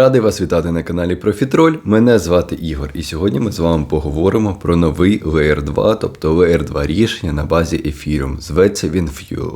Радий вас вітати на каналі Профітроль. Мене звати Ігор, і сьогодні ми з вами поговоримо про новий Layer 2, тобто Layer 2 рішення на базі Ethereum. Зветься він Fuel.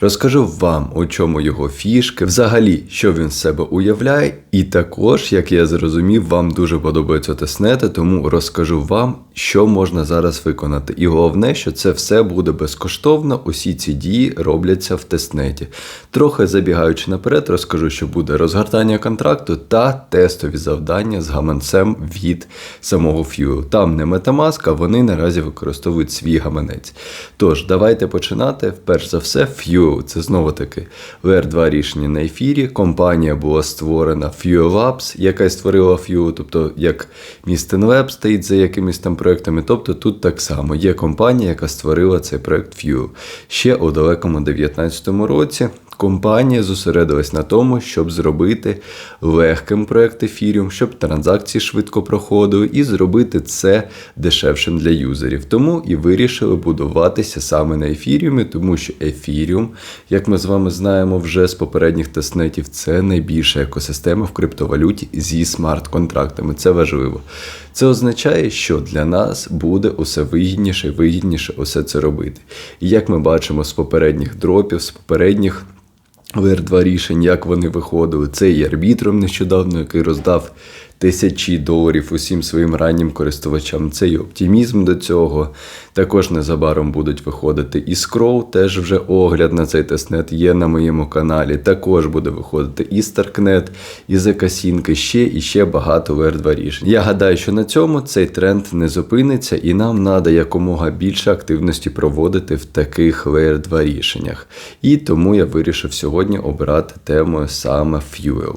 Розкажу вам, у чому його фішки, взагалі, що він з себе уявляє, і також, як я зрозумів, вам дуже подобаються тестнети, тому розкажу вам, що можна зараз виконати. І головне, що це все буде безкоштовно. Усі ці дії робляться в тестнеті. Трохи забігаючи наперед, розкажу, що буде розгортання контракту та тестові завдання з гаманцем від самого Fuel. Там не Metamask, а вони наразі використовують свій гаманець. Тож, давайте починати. Перш за все, Fuel. Це знову таки layer 2 рішення на ефірі. Компанія була створена Fuel Labs, яка створила Fuel, тобто як Містен Lab стоїть за якимись там проектами. Тобто тут так само є компанія, яка створила цей проект Fuel. Ще у далекому 19-му році. Компанія зосередилась на тому, щоб зробити легким проект Ethereum, щоб транзакції швидко проходили, і зробити це дешевшим для юзерів. Тому і вирішили будуватися саме на Ethereum, тому що Ethereum, як ми з вами знаємо вже з попередніх тестнетів, це найбільша екосистема в криптовалюті зі смарт-контрактами. Це важливо. Це означає, що для нас буде усе вигідніше і вигідніше усе це робити. І як ми бачимо з попередніх дропів, з попередніх. ВР2 рішень, як вони виходили. Це і арбітром нещодавно, який роздав тисячі доларів усім своїм раннім користувачам. Це і оптимізм до цього. Також незабаром будуть виходити і Scroll, теж вже огляд на цей тестнет є на моєму каналі. Також буде виходити і Starknet, і Закасінки, ще і ще багато VR2 рішень. Я гадаю, що на цьому цей тренд не зупиниться, і нам треба якомога більше активності проводити в таких VR2 рішеннях. І тому я вирішив сьогодні обирати тему саме Fuel.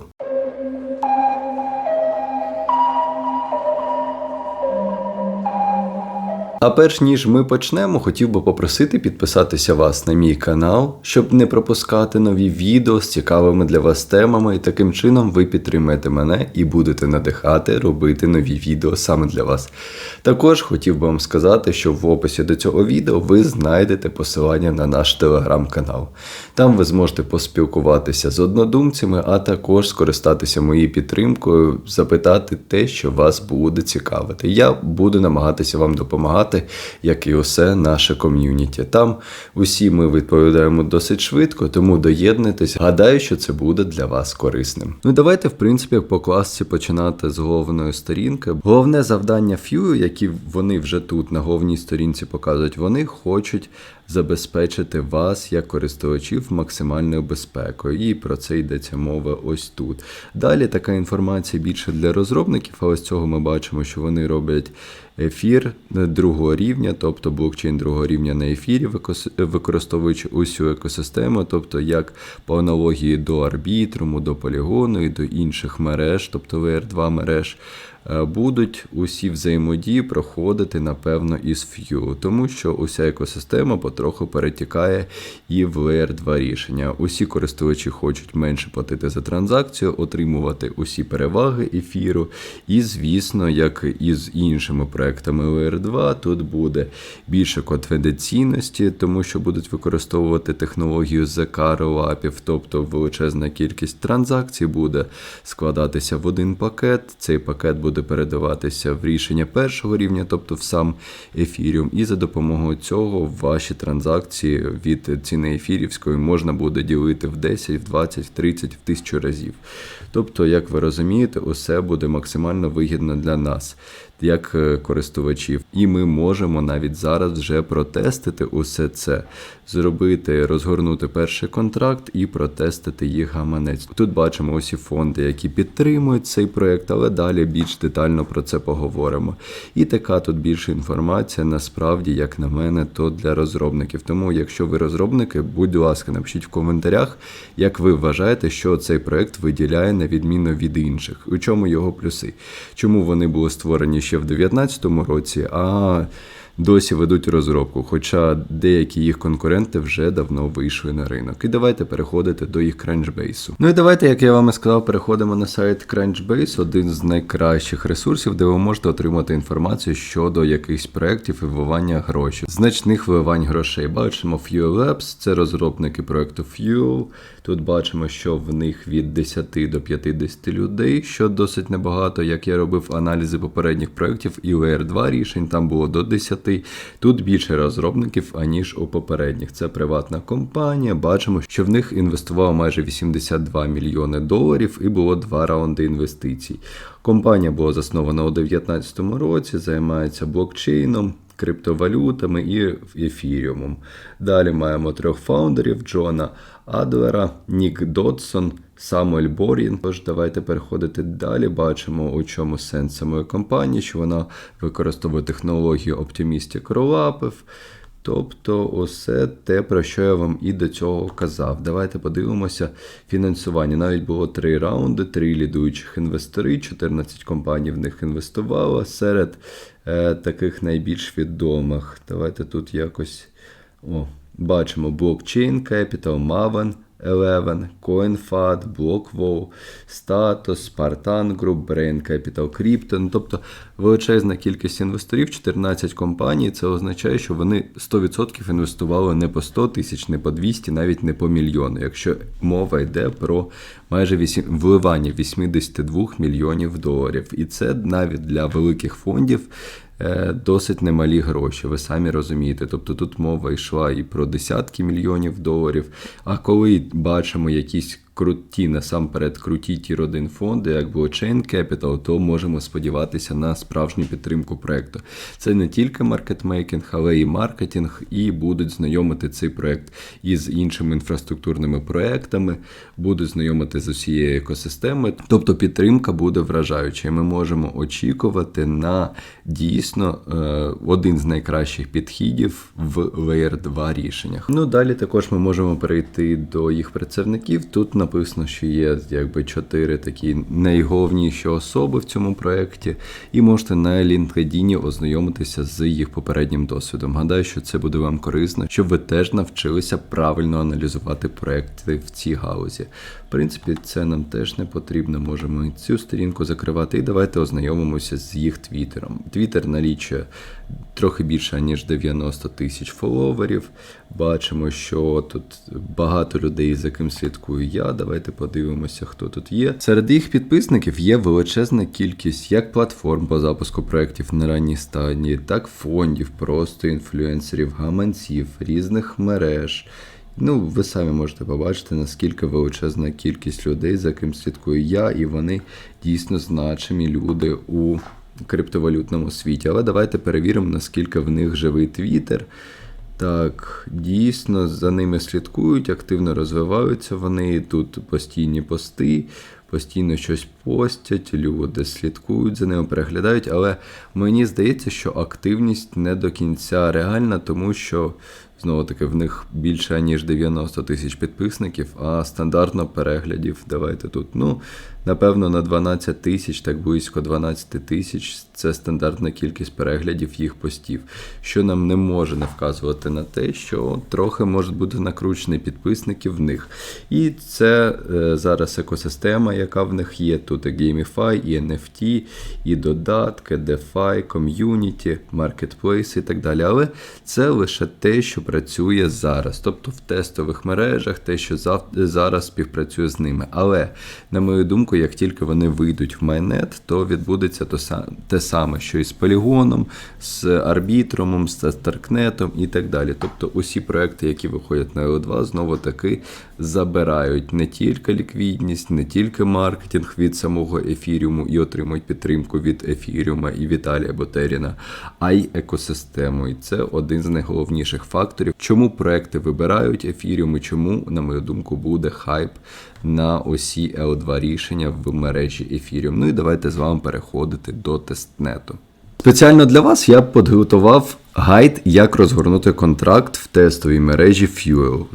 А перш ніж ми почнемо, хотів би попросити підписатися вас на мій канал, щоб не пропускати нові відео з цікавими для вас темами, і таким чином ви підтримаєте мене і будете надихати робити нові відео саме для вас. Також хотів би вам сказати, що в описі до цього відео ви знайдете посилання на наш телеграм-канал. Там ви зможете поспілкуватися з однодумцями, а також скористатися моєю підтримкою, запитати те, що вас буде цікавити. Я буду намагатися вам допомагати як і усе наше ком'юніті. Там усі ми відповідаємо досить швидко, тому доєднуйтесь. Гадаю, що це буде для вас корисним. Ну давайте, в принципі, по класці починати з головної сторінки. Головне завдання Фью, які вони вже тут на головній сторінці показують, вони хочуть забезпечити вас як користувачів максимальною безпекою. І про це йдеться мова ось тут. Далі така інформація більше для розробників, а ось цього ми бачимо, що вони роблять ефір другого рівня, тобто блокчейн другого рівня на ефірі, використовуючи усю екосистему, тобто як по аналогії до арбітруму, до полігону і до інших мереж, тобто VR2 мереж. Е, будуть усі взаємодії проходити, напевно, із Vue, тому що уся екосистема потроху перетікає і в Layer 2 рішення. Усі користувачі хочуть менше платити за транзакцію, отримувати усі переваги ефіру. І, звісно, як і з іншими проектами Layer 2, тут буде більше конфіденційності, тому що будуть використовувати технологію ZK ролапів, тобто величезна кількість транзакцій буде складатися в один пакет. Цей пакет буде буде передаватися в рішення першого рівня, тобто в сам ефіріум, і за допомогою цього ваші транзакції від ціни ефірівської можна буде ділити в 10, в 20, в 30, в 1000 разів. Тобто, як ви розумієте, усе буде максимально вигідно для нас як е, користувачів. І ми можемо навіть зараз вже протестити усе це, зробити, розгорнути перший контракт і протестити їх гаманець. Тут бачимо усі фонди, які підтримують цей проект, але далі більш детально про це поговоримо. І така тут більше інформація, насправді, як на мене, то для розробників. Тому, якщо ви розробники, будь ласка, напишіть в коментарях, як ви вважаєте, що цей проект виділяє на відміну від інших, у чому його плюси, чому вони були створені ще в 2019 році, а досі ведуть розробку, хоча деякі їх конкуренти вже давно вийшли на ринок. І давайте переходити до їх Crunchbase. Ну і давайте, як я вам і сказав, переходимо на сайт Crunchbase, один з найкращих ресурсів, де ви можете отримати інформацію щодо якихось проєктів і вливання грошей, значних вливань грошей. Бачимо Fuel Labs, це розробники проєкту Fuel. Тут бачимо, що в них від 10 до 50 людей, що досить небагато. Як я робив аналізи попередніх проєктів і Layer 2 рішень, там було до 10. Тут більше розробників, аніж у попередніх. Це приватна компанія. Бачимо, що в них інвестувало майже 82 мільйони доларів і було два раунди інвестицій. Компанія була заснована у 2019 році, займається блокчейном криптовалютами і ефіріумом. Далі маємо трьох фаундерів Джона Адлера, Нік Додсон, Самуель Борін. Тож давайте переходити далі. Бачимо, у чому сенс самої компанії, що вона використовує технологію Optimistic Rollup. Тобто, усе те, про що я вам і до цього казав. Давайте подивимося фінансування. Навіть було три раунди, три лідуючих інвестори, 14 компаній в них інвестувало серед е, таких найбільш відомих. Давайте тут якось о, бачимо Blockchain Capital, Maven, Eleven, CoinFat, BlockWow, Status, Spartan Group, Brain Capital Crypto. Ну, тобто величезна кількість інвесторів, 14 компаній. Це означає, що вони 100% інвестували не по 100 тисяч, не по 200, навіть не по мільйону. Якщо мова йде про майже 8, вливання 82 мільйонів доларів. І це навіть для великих фондів. е, Досить немалі гроші, ви самі розумієте. Тобто тут мова йшла і про десятки мільйонів доларів. А коли бачимо якісь круті, насамперед круті ті родин фонди, як Blockchain Capital, то можемо сподіватися на справжню підтримку проекту. Це не тільки маркетмейкінг, але і маркетинг, і будуть знайомити цей проект із іншими інфраструктурними проектами, будуть знайомити з усією екосистемою. Тобто підтримка буде вражаючою. Ми можемо очікувати на дійсно е, один з найкращих підхідів в Layer 2 рішеннях. Ну далі також ми можемо перейти до їх працівників. Тут написано, що є якби чотири такі найголовніші особи в цьому проєкті, і можете на LinkedIn ознайомитися з їх попереднім досвідом. Гадаю, що це буде вам корисно, щоб ви теж навчилися правильно аналізувати проекти в цій галузі. В принципі, це нам теж не потрібно. Можемо цю сторінку закривати. І давайте ознайомимося з їх твіттером. Твіттер налічує трохи більше ніж 90 тисяч фоловерів. Бачимо, що тут багато людей, за ким слідкую я. Давайте подивимося, хто тут є. Серед їх підписників є величезна кількість як платформ по запуску проєктів на ранній стадії, так фондів, просто інфлюенсерів, гаманців, різних мереж. Ну, ви самі можете побачити, наскільки величезна кількість людей, за ким слідкую я, і вони дійсно значимі люди у криптовалютному світі. Але давайте перевіримо, наскільки в них живий твіттер. Так, дійсно, за ними слідкують, активно розвиваються вони. Тут постійні пости, постійно щось постять, люди слідкують за ними, переглядають. Але мені здається, що активність не до кінця реальна, тому що знову таки в них більше ніж 90 тисяч підписників, а стандартно переглядів. Давайте тут. Ну, напевно, на 12 тисяч, так близько 12 тисяч це стандартна кількість переглядів їх постів, що нам не може не вказувати на те, що трохи може бути накручений підписників в них. І це е, зараз екосистема, яка в них є. Тут і Gamify, і NFT, і додатки, DeFi, ком'юніті, маркетплейси і так далі. Але це лише те, що працює зараз, тобто в тестових мережах, те, що зараз співпрацює з ними. Але, на мою думку, як тільки вони вийдуть в майнет, то відбудеться те саме, що і з полігоном, з арбітромом, з Старкнетом і так далі. Тобто усі проекти, які виходять на L2, знову таки забирають не тільки ліквідність, не тільки маркетинг від самого ефіріуму і отримують підтримку від ефіріума і Віталія Ботеріна, а й екосистему. І це один з найголовніших факторів, чому проекти вибирають ефіріум і чому, на мою думку, буде хайп на усі L2 рішення в мережі ефіріум. Ну і давайте з вами переходити до тестнету. Спеціально для вас я підготував гайд, як розгорнути контракт в тестовій мережі Fuel.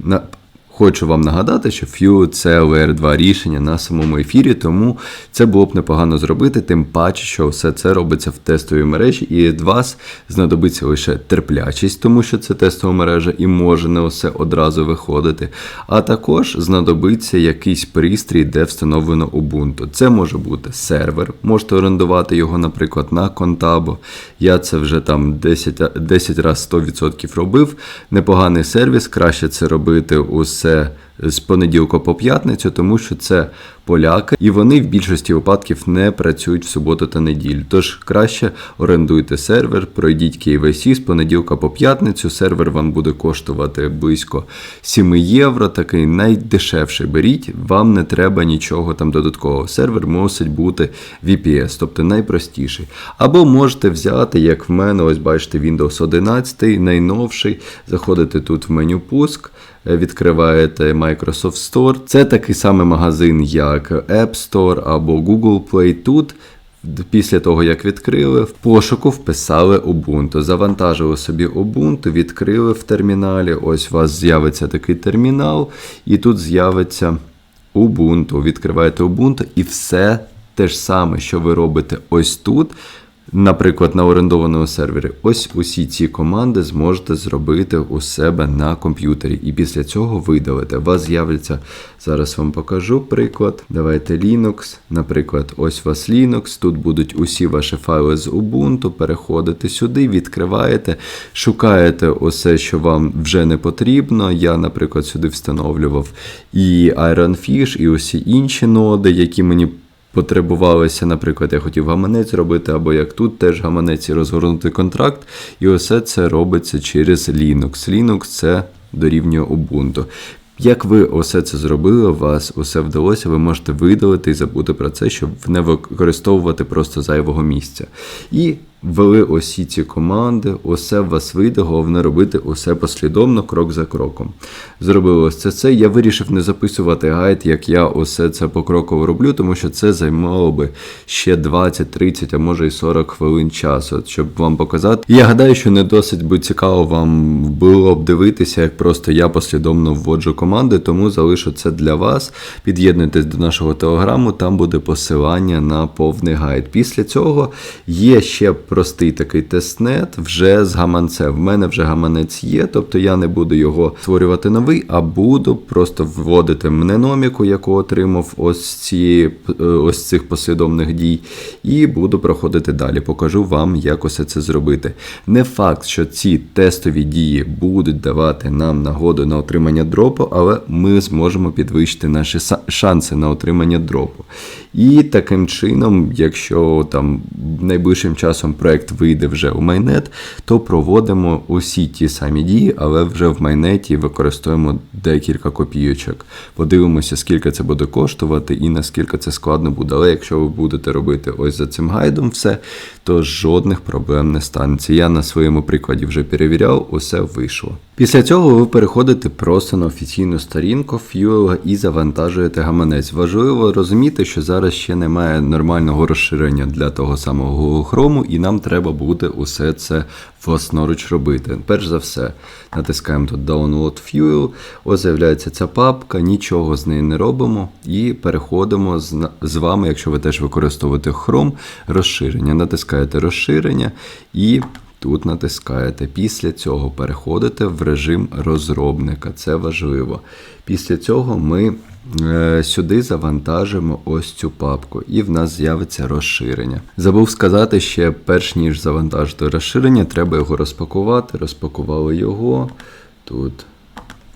Хочу вам нагадати, що Vue – це LR2 рішення на самому ефірі, тому це було б непогано зробити, тим паче, що все це робиться в тестовій мережі, і від вас знадобиться лише терплячість, тому що це тестова мережа і може не усе одразу виходити. А також знадобиться якийсь пристрій, де встановлено Ubuntu. Це може бути сервер, можете орендувати його, наприклад, на Contabo. Я це вже там 10, 10 разів 100% робив. Непоганий сервіс, краще це робити усе з понеділка по п'ятницю, тому що це поляки, і вони в більшості випадків не працюють в суботу та неділю. Тож краще орендуйте сервер, пройдіть KYC з понеділка по п'ятницю. Сервер вам буде коштувати близько 7 євро. Такий найдешевший беріть. Вам не треба нічого там додаткового. Сервер мусить бути VPS, тобто найпростіший. Або можете взяти, як в мене, ось бачите, Windows 11, найновший. Заходите тут в меню пуск. Відкриваєте Microsoft Store. Це такий самий магазин, як App Store або Google Play. Тут Після того, як відкрили, в пошуку вписали Ubuntu. Завантажили собі Ubuntu, відкрили в терміналі. Ось у вас з'явиться такий термінал, і тут з'явиться Ubuntu. Відкриваєте Ubuntu і все те ж саме, що ви робите ось тут. Наприклад, на орендованому сервері, ось усі ці команди зможете зробити у себе на комп'ютері. І після цього видалите. У вас з'являться, зараз вам покажу приклад. Давайте Linux. Наприклад, ось у вас Linux. Тут будуть усі ваші файли з Ubuntu. Переходите сюди, відкриваєте, шукаєте усе, що вам вже не потрібно. Я, наприклад, сюди встановлював і Iron Fish, і усі інші ноди, які мені потребувалося, наприклад, я хотів гаманець робити, або як тут теж гаманець і розгорнути контракт. І усе це робиться через Linux. Linux це дорівнює Ubuntu. Як ви усе це зробили, у вас усе вдалося, ви можете видалити і забути про це, щоб не використовувати просто зайвого місця. І ввели усі ці команди, усе в вас вийде, головне робити усе послідовно, крок за кроком. Зробили ось це це. Я вирішив не записувати гайд, як я усе це покроково роблю, тому що це займало би ще 20, 30, а може і 40 хвилин часу, щоб вам показати. Я гадаю, що не досить би цікаво вам було б дивитися, як просто я послідовно вводжу команди, тому залишу це для вас. Під'єднуйтесь до нашого телеграму, там буде посилання на повний гайд. Після цього є ще простий такий тестнет вже з гаманцем. В мене вже гаманець є, тобто я не буду його створювати новий, а буду просто вводити мненоміку, яку отримав ось ці, ось цих послідовних дій, і буду проходити далі. Покажу вам, як усе це зробити. Не факт, що ці тестові дії будуть давати нам нагоду на отримання дропу, але ми зможемо підвищити наші шанси на отримання дропу. І таким чином, якщо там найближчим часом проект вийде вже у майнет, то проводимо усі ті самі дії, але вже в майнеті використовуємо декілька копійочок. Подивимося, скільки це буде коштувати і наскільки це складно буде. Але якщо ви будете робити ось за цим гайдом все, то жодних проблем не станеться. Я на своєму прикладі вже перевіряв, усе вийшло. Після цього ви переходите просто на офіційну сторінку Fuel і завантажуєте гаманець. Важливо розуміти, що зараз ще немає нормального розширення для того самого Google Chrome, і нам треба буде усе це власноруч робити. Перш за все, натискаємо тут Download Fuel, ось з'являється ця папка, нічого з нею не робимо, і переходимо з вами, якщо ви теж використовуєте Chrome, розширення. Натискаєте розширення і. Тут натискаєте. Після цього переходите в режим розробника. Це важливо. Після цього ми е, сюди завантажимо ось цю папку, і в нас з'явиться розширення. Забув сказати ще, перш ніж завантажити розширення, треба його розпакувати. Розпакували його. Тут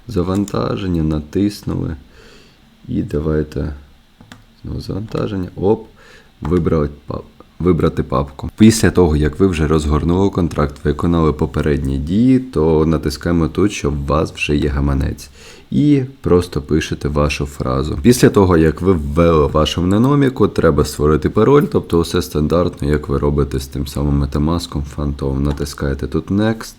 завантаження, натиснули. І давайте знову завантаження. Оп, вибрали вибрати папку. Після того, як ви вже розгорнули контракт, виконали попередні дії, то натискаємо тут, що у вас вже є гаманець. І просто пишете вашу фразу. Після того, як ви ввели вашу мненоміку, треба створити пароль, тобто все стандартно, як ви робите з тим самим Metamask, Phantom. Натискаєте тут Next.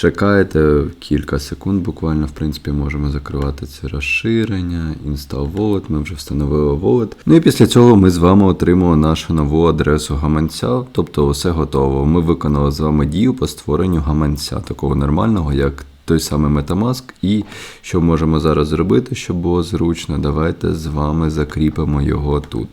Чекаєте кілька секунд, буквально, в принципі, можемо закривати це розширення, Install Wallet, ми вже встановили Wallet. Ну і після цього ми з вами отримали нашу нову адресу гаманця, тобто все готово. Ми виконали з вами дію по створенню гаманця, такого нормального, як той самий Metamask. І що можемо зараз зробити, щоб було зручно, давайте з вами закріпимо його тут.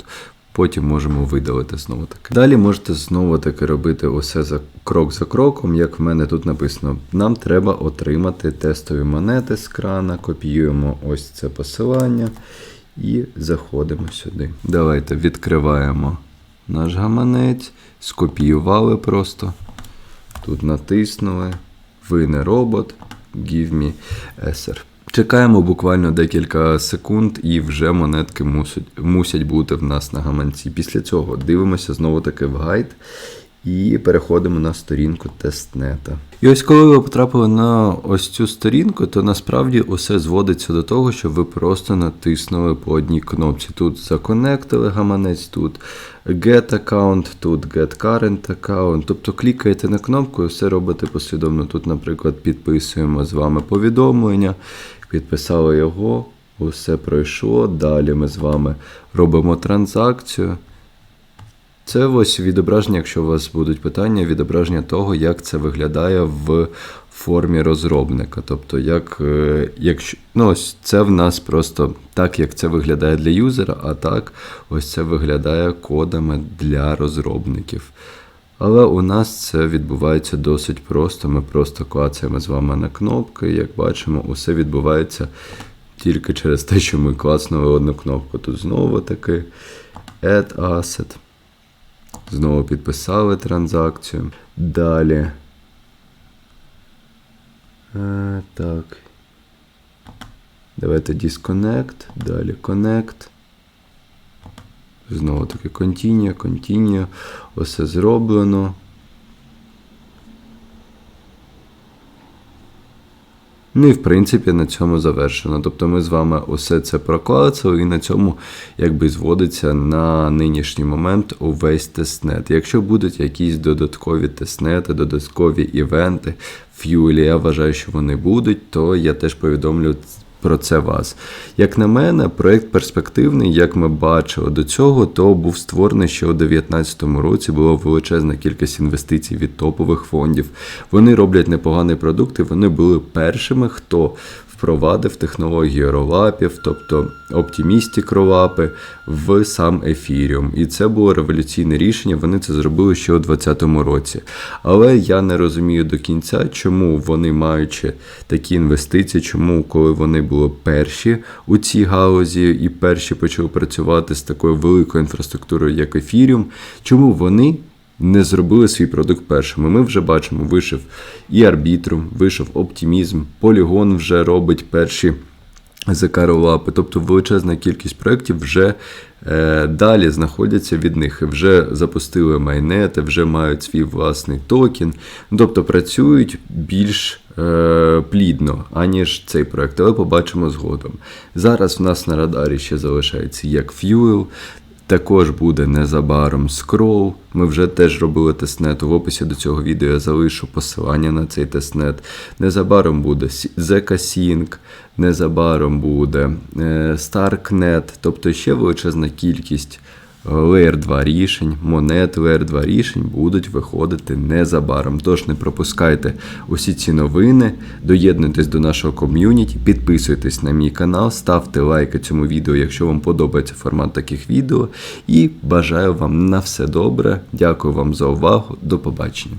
Потім можемо видалити знову таки. Далі можете знову таки робити усе за крок за кроком, як в мене тут написано. Нам треба отримати тестові монети з крана, копіюємо ось це посилання і заходимо сюди. Давайте відкриваємо наш гаманець, скопіювали просто. Тут натиснули. Ви не робот, give me SR. Чекаємо буквально декілька секунд, і вже монетки мусять, мусять бути в нас на гаманці. Після цього дивимося знову таки в гайд і переходимо на сторінку тестнета. І ось коли ви потрапили на ось цю сторінку, то насправді усе зводиться до того, що ви просто натиснули по одній кнопці. Тут законектили гаманець, тут Get Account, тут Get Current Account. Тобто клікаєте на кнопку і все робите послідовно. Тут, наприклад, підписуємо з вами повідомлення, підписали його, усе пройшло. Далі ми з вами робимо транзакцію. Це ось відображення, якщо у вас будуть питання, відображення того, як це виглядає в формі розробника. Тобто, як, е, якщо, ну, ось це в нас просто так, як це виглядає для юзера, а так ось це виглядає кодами для розробників. Але у нас це відбувається досить просто. Ми просто клацаємо з вами на кнопки. Як бачимо, усе відбувається тільки через те, що ми клацнули одну кнопку. Тут знову таки Add Asset. Знову підписали транзакцію. Далі. Е, так. Давайте disconnect. Далі connect. Знову таки continue, continue. Усе зроблено. Ну і в принципі на цьому завершено. Тобто ми з вами усе це проклацали, і на цьому якби зводиться на нинішній момент увесь тестнет. Якщо будуть якісь додаткові тестнети, додаткові івенти в Юлі, я вважаю, що вони будуть, то я теж повідомлю. Про це вас. Як на мене, проєкт перспективний, як ми бачили до цього, то був створений ще у 2019 році. Була величезна кількість інвестицій від топових фондів. Вони роблять непоганий продукт, і вони були першими, хто впровадив технологію ролапів, тобто оптимістік ролапи в сам ефіріум. І це було революційне рішення. Вони це зробили ще у 2020 році. Але я не розумію до кінця, чому вони маючи такі інвестиції, чому коли вони були перші у цій галузі і перші почали працювати з такою великою інфраструктурою, як ефіріум, чому вони не зробили свій продукт першими. Ми вже бачимо, вийшов і арбітрум, вийшов оптимізм, полігон вже робить перші закаролапи. Тобто величезна кількість проєктів вже е, далі знаходяться від них. Вже запустили майнети, вже мають свій власний токен. Тобто працюють більш е, плідно, аніж цей проєкт. Але побачимо згодом. Зараз в нас на радарі ще залишається як Fuel. Також буде незабаром скрол. Ми вже теж робили тестнет. В описі до цього відео я залишу посилання на цей тестнет. Незабаром буде ZK-Sync, незабаром буде е, StarkNet, тобто ще величезна кількість Layer 2 рішень, монет Layer 2 рішень будуть виходити незабаром. Тож не пропускайте усі ці новини, доєднуйтесь до нашого ком'юніті, підписуйтесь на мій канал, ставте лайки цьому відео, якщо вам подобається формат таких відео. І бажаю вам на все добре. Дякую вам за увагу. До побачення.